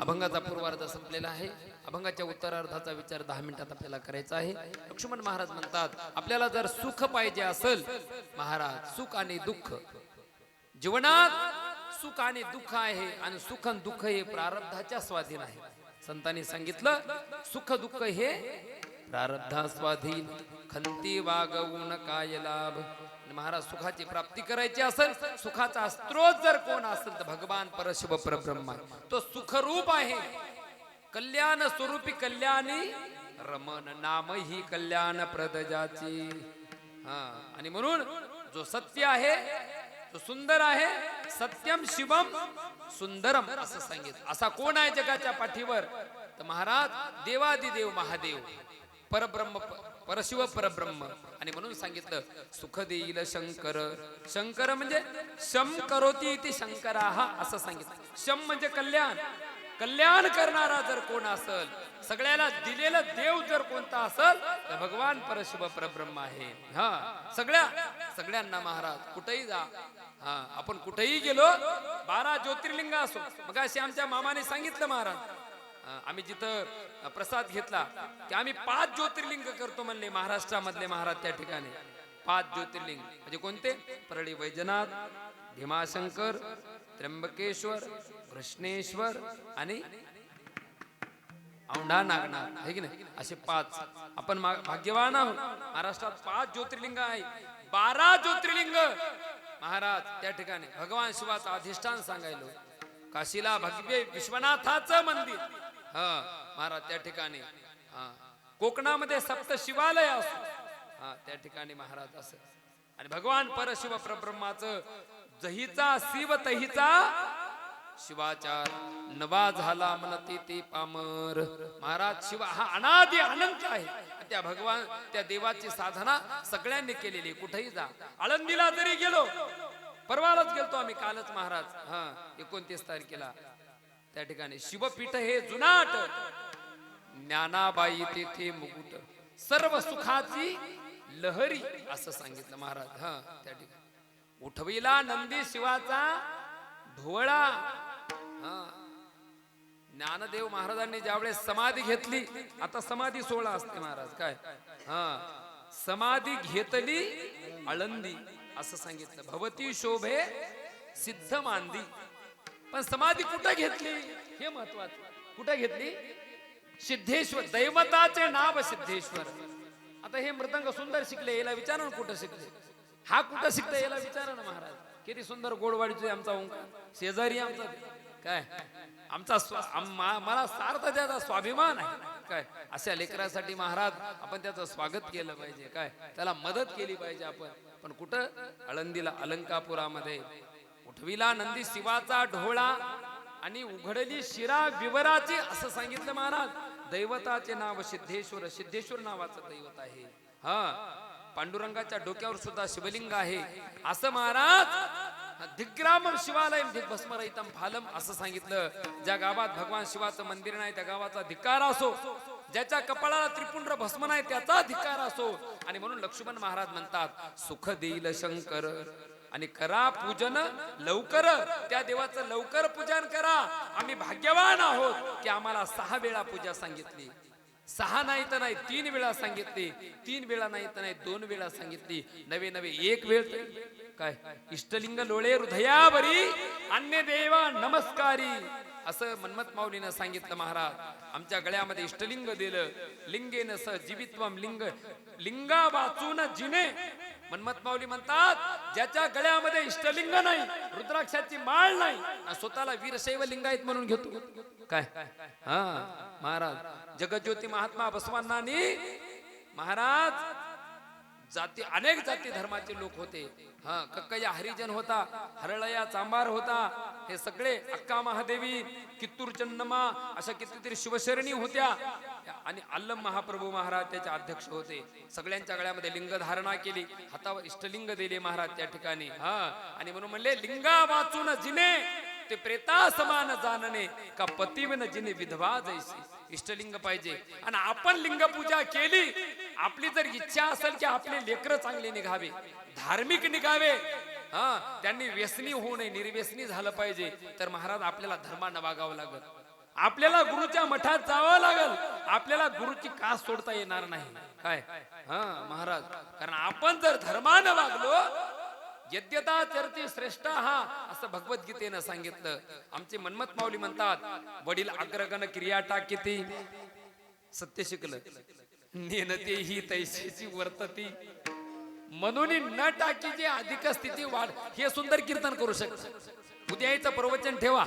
अभंगाचा पूर्वार्ध संपलेला आहे. अभंगाच्या उत्तरार्धाचा विचार दहा मिनिटात आपल्याला करायचा आहे. लक्ष्मण महाराज म्हणतात आपल्याला जर सुख पाहिजे असेल महाराज सुख आणि दुःख. जीवनात सुख आणि दुःख आहे आणि सुख आणि दुःख हे प्रारब्धाच्या स्वाधीन आहे. संतांनी सांगितलं सुख दुःख हे प्रारब्धा स्वाधीन. खंती वागवून काय लाभ महाराज सुखाची प्राप्ती करायची असेल सुखाचा स्त्रोत जर कोण असेल तर भगवान परशिव परब्रह्मा. तो सुखरूप आहे. कल्याण स्वरूपी कल्याणी रमण नाम ही कल्याण प्रदजाची हा आणि म्हणून जो सत्य आहे सुंदर आहे सत्यम शिवम सुंदरम असं सांगितलं. असा कोण आहे जगाच्या पाठीवर? तर महाराज देवादिदेव महादेव परब्रह्म परशिव परब्रह्म. आणि म्हणून सांगितलं सुख देईल शंकर. शंकर म्हणजे शम करोती इति शंकरा असं सांगितलं. शम म्हणजे कल्याण. कल्याण करणारा जर कोण असल सगळ्याला दिलेलं देव जर कोणता असल तर भगवान परशिव परब्रह्म आहे. हा सगळ्या सगळ्यांना महाराज कुठेही जा. हा आपण कुठेही गेलो बारा ज्योतिर्लिंग असो. मग अशी आमच्या मामाने सांगितलं महाराज. आम्ही जिथं प्रसाद घेतला की आम्ही पाच ज्योतिर्लिंग करतो म्हणले महाराष्ट्रामधले महाराज त्या ठिकाणी. पाच ज्योतिर्लिंग. म्हणजे कोणते? परळी वैजनाथ भीमाशंकर त्र्यंबकेश्वर कृष्णेश्वर आणि औंढा नागनाथ. आहे की नाही? असे पाच. आपण भाग्यवान आहोत. महाराष्ट्रात पाच ज्योतिर्लिंग आहे बारा ज्योतिर्लिंग. महाराज त्या ठिकाणी भगवान शिवाचं अधिष्ठान सांगायलो. काशीला भगवे विश्वनाथाचं मंदिर. हा महाराज त्या ठिकाणी हा. कोकणामध्ये सप्त शिवालय असो. हा त्या ठिकाणी महाराज असं. आणि भगवान परशिव परब्रह्माचं जहीचा शिव तहीचा शिवाचार नवा झाला म्हणती ते पामर. महाराज शिवा हा अनादि अनंत आहे. त्या भगवान त्या देवाची साधना सगळ्यांनी केलेली. कुठेही जा. आळंदीला जरी गेलो परवालाच गेलतो आम्ही कालच महाराज. हा एकोणतीस तारखेला. त्या ठिकाणी शिवपीठ हे जुनाट. ज्ञानाबाई तेथे मुकुट. सर्व सुखाची लहरी असं सांगितलं महाराज. हा त्या ठिकाणी. उठविला नंदी शिवाचा धुवळा ज्ञानदेव महाराजांनी ज्यावेळेस समाधी घेतली आता समाधी सोहळा असते महाराज काय? हा. समाधी घेतली आळंदी असं सांगितलं. भवती शोभे सिद्ध मांदी. पण समाधी कुठं घेतली? हे महत्वाचं. कुठं घेतली? सिद्धेश्वर दैवताचे नाव सिद्धेश्वर. आता हे मृदंग सुंदर शिकले याला विचारा ना कुठं शिकले? हा कुठं शिकले याला विचारा ना महाराज. किती सुंदर गोडवाडीचे आमचा ओंकार. शेजारी आमचा. काय? आमचा मला सार्थ त्याचा स्वाभिमान आहे. काय? अशा लेकरासाठी महाराज आपण त्याचं स्वागत केलं पाहिजे. काय? त्याला मदत केली पाहिजे आपण. पण कुठं? आळंदीला अलंकापुरामध्ये. उठविला नंदी शिवाचा ढोळा आणि उघडली शिरा विवराची असं सांगितलं महाराज. दैवताचे नाव सिद्धेश्वर सिद्धेश्वर नावाचं दैवत आहे. हा. पांडुरंगाच्या डोक्यावर सुद्धा शिवलिंग आहे. असं महाराज दिग्राम शिवालयम दिग्भस्मरहितम फालम असं सांगितलं. ज्या गावात भगवान शिवाचं मंदिर नाही त्या गावाचा धिक्कार असो. ज्याच्या कपाळाला त्रिपुंड्र भस्म नाही त्याचा धिक्कार असो. आणि म्हणून लक्ष्मण महाराज म्हणतात सुख देईल शंकर आणि करा पूजन लवकर. त्या देवाचं लवकर पूजन करा. आम्ही भाग्यवान आहोत की आम्हाला सहा वेळा पूजा सांगितली. सहा नाही तर नाही तीन वेळा सांगितली. तीन वेळा नाही तर नाही दोन वेळा सांगितली. नवे नवे एक वेळ काय? इष्टलिंग लोळे हृदयावरी अन्य देवा नमस्कारी. असं मन्मथ माऊलीनं सांगितलं महाराज. आमच्या गळ्यामध्ये इष्टलिंग दिलं. लिंगेन स जीवित्वम लिंग लिंगा वाचून जिने मनमत माऊली म्हणतात ज्याच्या गळ्यामध्ये इष्टलिंग नाही रुद्राक्षाची माळ नाही आणि स्वतःला वीरशैव लिंगायत म्हणून घेतो. काय? हा महाराज जगज्योती महात्मा बसवांनानी महाराज जाती अनेक जाती धर्माचे लोक होते. हा कक्कया हरिजन होता हरळया चांबार होता हे सगळे अक्का महादेवी कित्तूर चन्नमा अशा कितीतरी शिवशरणी होत्या. आणि अल्लम महाप्रभू महाराज त्याचे अध्यक्ष होते. सगळ्यांच्या गळ्यामध्ये लिंग धारणा केली. हातावर इष्टलिंग दिले महाराज त्या ठिकाणी. हा आणि म्हणून म्हणले लिंगा वाचून जिने ते प्रेता समान जाणणे का पतिवन जिने विधवा जैसी? इष्टलिंग पाहिजे. आणि आपण लिंग पूजा केली आपली जर इच्छा असेल की आपले लेकर चांगले निघावे धार्मिक निघावे हा त्यांनी व्यसनी होऊ नये निर्व्यसनी झालं पाहिजे तर महाराज आपल्याला धर्मानं वागावं लागल. आपल्याला गुरुच्या मठात जावं लागल आपल्याला गुरुची कास सोडता येणार नाही? काय? हा महाराज. कारण आपण जर धर्मानं वागलो यद्यता चरती श्रेष्ठ हा असं भगवद्गीतेनं सांगितलं. आमचे मन्मथ माऊली म्हणतात वडील अग्रगण क्रिया किती सत्य शिकलं. नेनते ही तैशीची वर्तती. म्हणून न टाकीची अधिक स्थिती वाढ. हे सुंदर कीर्तन करू शकत उद्या प्रवचन ठेवा.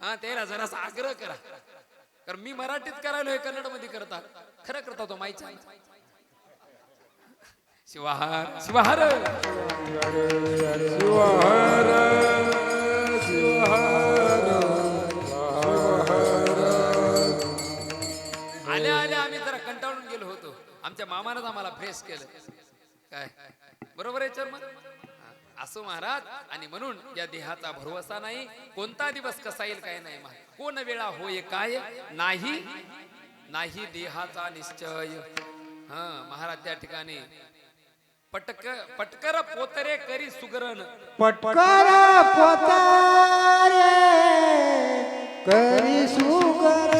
हा त्याला जरासा आग्रह करा. कारण मी मराठीत करायलो हे कन्नडमध्ये करता. खरं करता तो माहिती शिवाहार शिवाहार. शिवहर शिवहर आल्या आल्या आम्ही जरा कंटाळून गेलो होतो. आमच्या मामानंच आम्हाला फ्रेश केलं. काय? बरोबर आहे चर्मन असो महाराज आणि म्हणून या देहाचा भरवसा नाही कोणता दिवस कसा येईल काय नाही कोण वेळा होय काय नाही नाही देहाचा निश्चय. हा महाराज त्या ठिकाणी पटक पटकर पोतरे करी सुगरण पटकर पोतारे करी सुगर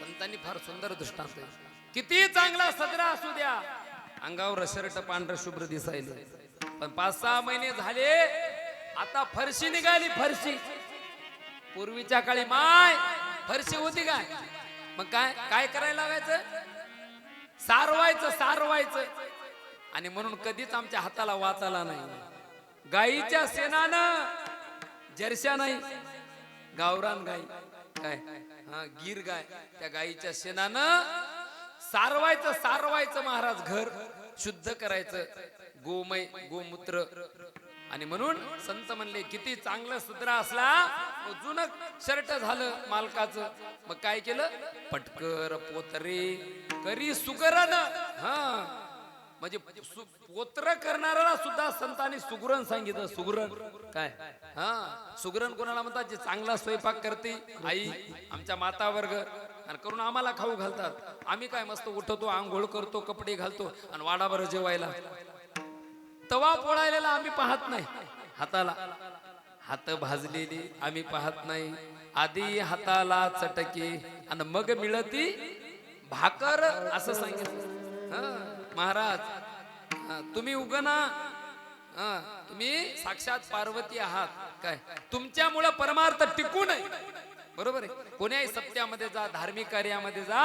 संतांनी फार सुंदर दृष्टांत आहे. किती चांगला सदरा असू द्या. अंगावर शर्ट पांढर शुभ्र दिसायले पण पाच सहा महिने झाले आता फरशी निघाली फरशी. पूर्वीच्या काळी माय फरशी होती काय? मग काय काय करायला लागायचं? सारवायचं सारवायचं. आणि म्हणून कधीच आमच्या हाताला वाचायला नाही. गाईच्या सेनानं जर्शा नाही. गावरान गाई. काय? हा गीर गाय. त्या गाईच्या शेणानं सारवायचं सारवायचं महाराज घर शुद्ध करायचं. गोमय गोमूत्र. आणि म्हणून संत म्हणले किती चांगलं सुद्रा असला जुन शर्ट झालं मालकाचं. मग काय केलं? पटकर पोतरे करी सुगरण. हा. म्हणजे पोत्र करणाऱ्याला सुद्धा संतांनी सुगरण सांगितलं सुगरण. काय? हा. सुगरण कोणाला म्हणतात? जे चांगला स्वयंपाक करते आई आमच्या माता वर्ग. आणि करून आम्हाला खाऊ घालतात. आम्ही काय मस्त उठवतो आंघोळ करतो कपडे घालतो आणि वाडाभर जेवायला. तवा पोळायला आम्ही पाहत नाही. हाताला. हात भाजलेली आम्ही पाहत नाही. आधी हाताला चटके आणि मग मिळती भाकर असं सांगितलं. महाराज तुम्ही उगना तुम्ही साक्षात पार्वती आहात. काय? तुमच्यामुळं परमार्थ टिकू नये बरोबर आहे? कोण्याही सत्यामध्ये जा धार्मिक कार्यामध्ये जा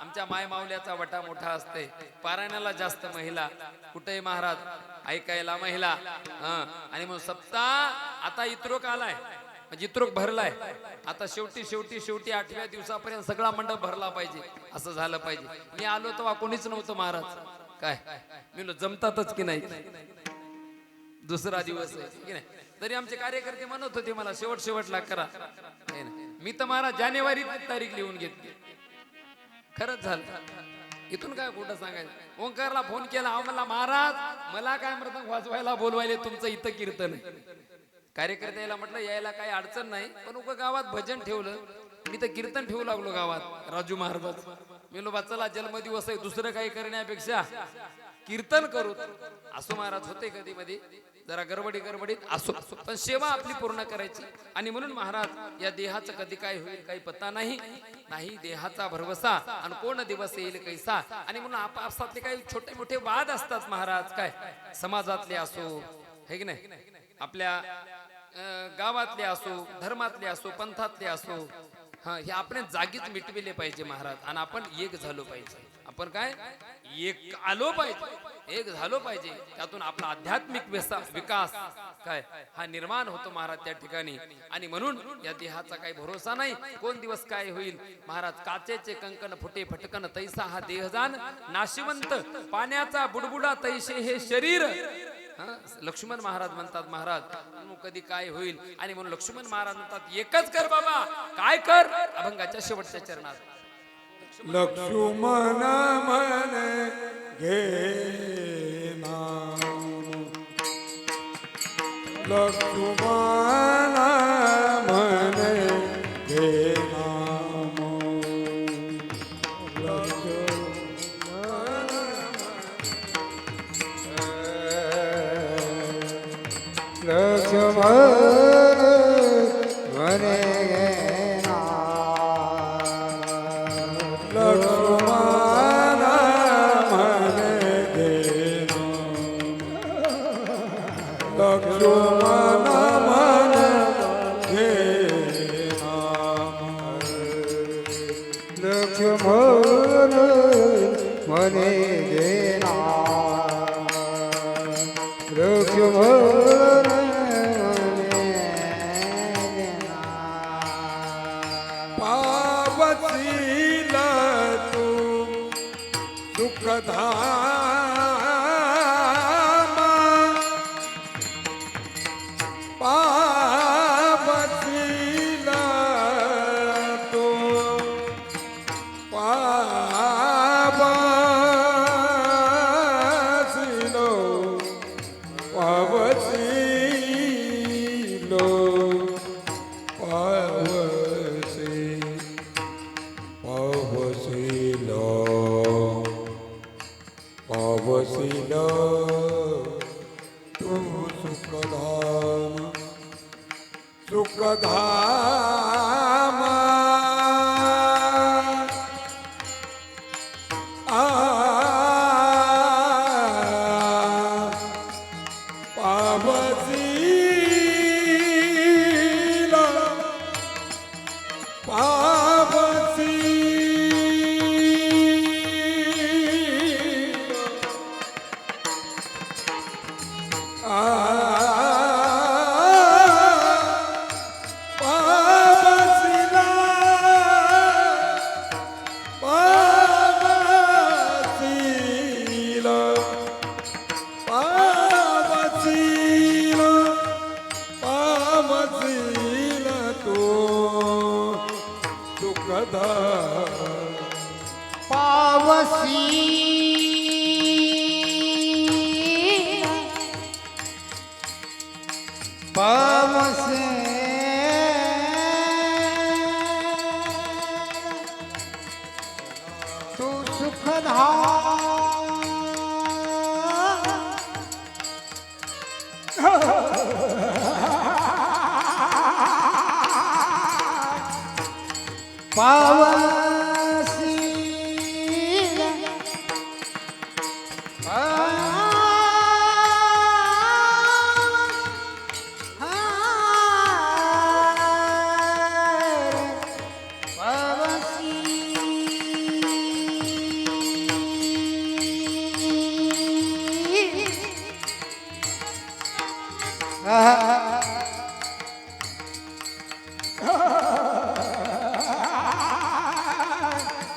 आमच्या माय माऊल्याचा वटा मोठा असते. पारायणाला जास्त महिला. कुठेही महाराज? ऐकायला महिला. आणि मग सप्ता आता इत्रोक आलाय. म्हणजे इत्रोक भरलाय. आता शेवटी शेवटी शेवटी आठव्या दिवसापर्यंत सगळा मंडप भरला पाहिजे. असं झालं पाहिजे. मी आलो तेव्हा कोणीच नव्हतं महाराज. काय? मी जमतातच की नाही? दुसरा दिवस आहे. की नाही? तरी आमचे कार्यकर्ते म्हणत होते मला शेवट शेवटला करा. नाही, नाही. मी तर महाराज जानेवारी तारीख लिहून घेतली. खरंच झालं. इथून काय कुठं सांगायचं? ओंकारला फोन केला अहो महाराज मला काय मृतंग वाजवायला बोलवायले तुमचं इथं कीर्तन आहे. कार्यकर्त्याला म्हटलं यायला काही अडचण नाही पण उगा गावात भजन ठेवलं. मी तर कीर्तन ठेवू लागलो गावात राजू महाराज मी बा चला जन्मदिवस आहे दुसरं काही करण्यापेक्षा कीर्तन करू. असो महाराज होते कधी मध्ये जरा गडबडी गडबडीत असो. पण सेवा आपली पूर्ण करायची. आणि म्हणून महाराज या देहाचं कधी काय होईल काही पत्ता नाही. नाही देहाचा भरवसा. आणि कोण दिवस येईल कैसा? आणि म्हणून आपापसातले काही छोटे मोठे वाद असतात महाराज काय? समाजातले असो हे की नाही? आपल्या गावातले असो धर्मातले असो पंथातले असो हा हे आपण जागीच मिटविले पाहिजे महाराज आणि आपण एक झालो पाहिजे. आपण काय? एक आलो पाहिजे. एक झालो पाहिजे. त्यातून आपला आध्यात्मिक विकास काय? हा निर्माण होतो महाराज त्या ठिकाणी. आणि म्हणून या देहाचा काही भरोसा नाही. कोण दिवस काय होईल? महाराज काचेचे कंकण फुटे फटकन तैसा हा देहजान. नाशिवंत पाण्याचा बुडबुडा तैसे हे शरीर. लक्ष्मण महाराज म्हणतात महाराज कधी काय होईल? आणि म्हणून लक्ष्मण महाराज म्हणतात एकच कर बाबा. काय कर? अभंगाच्या शेवटच्या चरणात. लक्ष्मण म्हणे घे लक्ष्मण लक्ष्मण पावसीला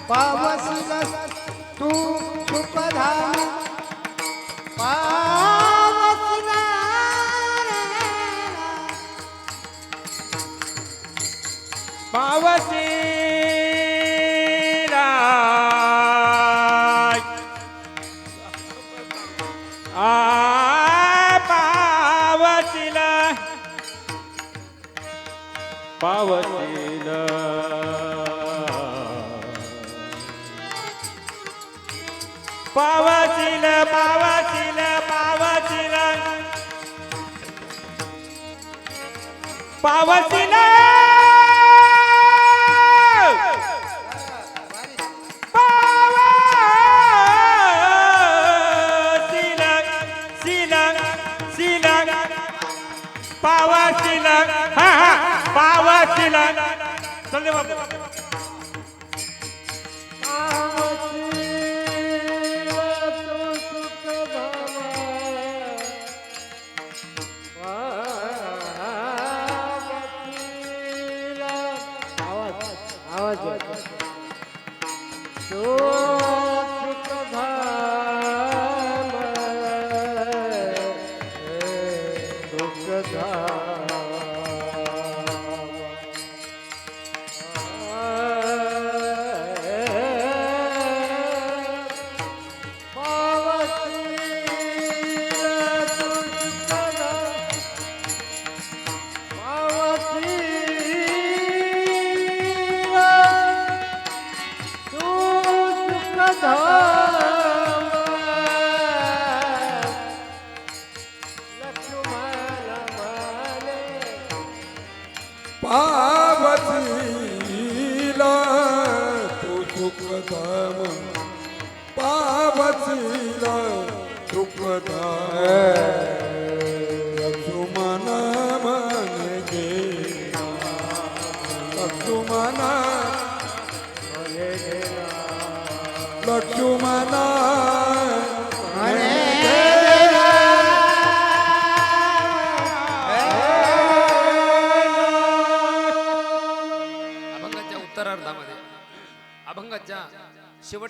पावसील तू सुखधाम पावसील पावसी। पावसीन पावा शिला हा हा. पावा शिला चल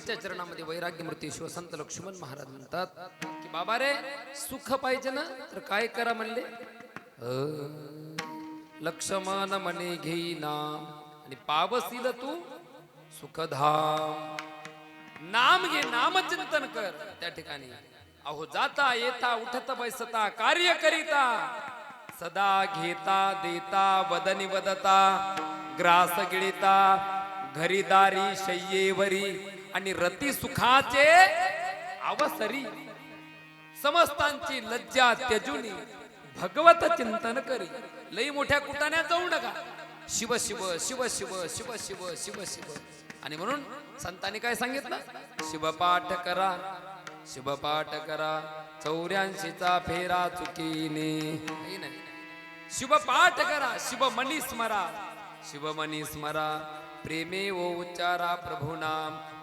शेवटच्या चरणामध्ये वैराग्य मूर्ती शिवसंत लक्ष्मण महाराज म्हणतात की बाबा रे सुख पाहिजे ना तर काय करा म्हणले? लक्ष्मण मने घेई नाम आणि पावसील तू सुखधाम. नाम घे नामचिंतन कर. त्या ठिकाणी अहो जाता येता उठत बैसता कार्य करिता. सदा घेता देता वदनी वदता ग्रास गिळिता घरीदारी शय्येवरी आणि रती सुखाचे अवसरी. समस्तांची लज्जा त्यजुनी भगवत चिंतन करी. लई मोठ्या कुटाण्यात जाऊ नका. शिव शिव शिव शिव शिव शिव शिव शिव. आणि म्हणून संतांनी काय सांगितलं? शिवपाठ करा. शिवपाठ करा. चौऱ्याऐंशीचा फेरा चुकीने. शिवपाठ करा. शिवमणी स्मरा. शिवमणी स्मरा. प्रेमे ओ उच्चारा प्रभू नाम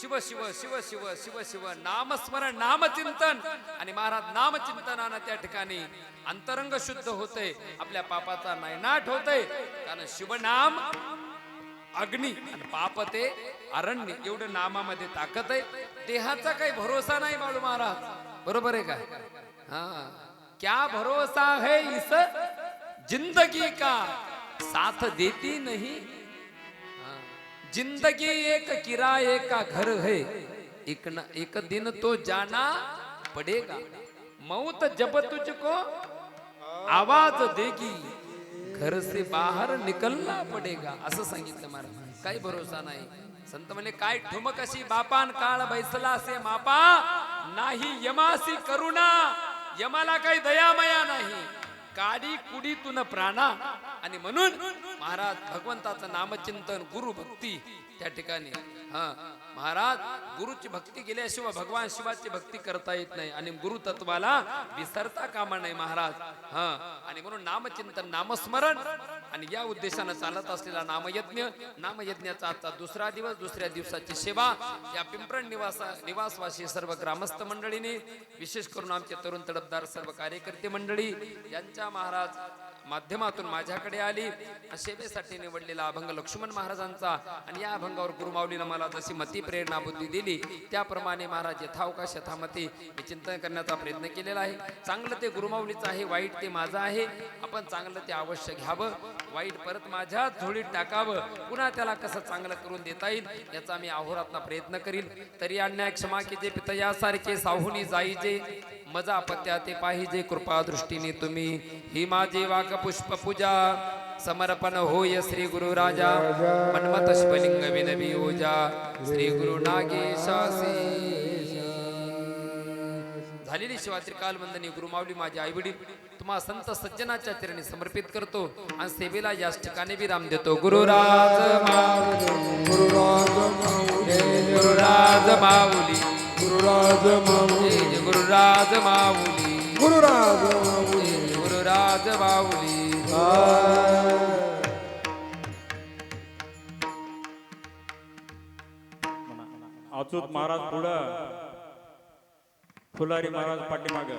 शिव शिव शिव शिव शिव शिव नामस्मरण नामचिंतन. आणि महाराज नामचिंतनानं त्या ठिकाणी अंतरंग शुद्ध होते आपल्या पापाचा नायनाट होते कारण शिवनाम अग्नी आणि पाप ते अरण्य एवढं नामामध्ये ताकद आहे देहाचा काही भरोसा नाही बाळू महाराज. बरोबर आहे का? हा. क्या भरोसा है इस जिंदगी का? साथ देती नहीं जिंदगी एक किराए का घर है। एक न एक दिन तो जाना पड़ेगा। मौत जब तुझको आवाज देगी घर से बाहेर निकलना पडेगा। असं सांगितलं महाराज। काही भरोसा नाही। संत म्हणे काय ठुमक अशी बापान काळ बैसला से मापा? नाही यमासी करुणा यमाला काही दयामया नाही. काडी कुडीतून प्राणा. आणि म्हणून महाराज भगवंताचं नामचिंतन गुरु भक्ती त्या ठिकाणी. हा. महाराज गुरुची भक्ती केल्याशिवाय भगवान शिवाची भक्ती करता येत नाही. आणि गुरु तत्वाला विसरता कामा नाही महाराज. हा. आणि म्हणून नामचिंतन नामस्मरण आणि या उद्देशानं चालत असलेला नामयज्ञ नामयज्ञाचा आजचा दुसरा दिवस दुसऱ्या दिवसाची सेवा या पिंपरण निवासा निवासवासी सर्व ग्रामस्थ मंडळीने विशेष करून आमचे तरुण तडफदार सर्व कार्यकर्ते मंडळी यांच्या महाराज माध्यमातून माझ्याकडे आली. सेवेसाठी निवडलेला अभंग लक्ष्मण महाराजांचा. आणि या अभंगावर गुरुमाऊलीनं मला जशी मती प्रेरणा बुद्धी दिली त्याप्रमाणे महाराज यथावकाश यथामती मी चिंतन करण्याचा प्रयत्न केलेला आहे. चांगलं ते गुरुमाऊलीचं आहे वाईट ते माझं आहे. आपण चांगलं ते अवश्य घ्यावं. वाईट परत माझ्या झोळीत टाकावं. पुन्हा त्याला कसं चांगलं करून देता येईल याचा मी अहोरात्न प्रयत्न करील तरी अन्याय क्षमा केजे पिता यासारखे साहूनी जाईजे. मजा पत्या ते पाहिजे कृपा दृष्टीने तुम्ही. ही माझी वाक पुष्प पूजा. समर्पण होय श्री गुरु राजा. मन्मथ शिवलिंग विनवी ओजा. श्री गुरु नागेशासी. झालेली शिवा त्रिकाल वंदनी गुरुमावली माझे आई वडील. तुम्हा संत सज्जनाच्या चरणी समर्पित करतो. आणि सेवेला याच ठिकाणी विराम देतो. गुरुराज माऊली. गुरुराज माऊली. गुरुराज माऊली. गुरुराज माऊली. गुरुराज जय गुरुराज माऊली. अचूक महाराज पुढं. फुलारी महाराज पाठीमाग.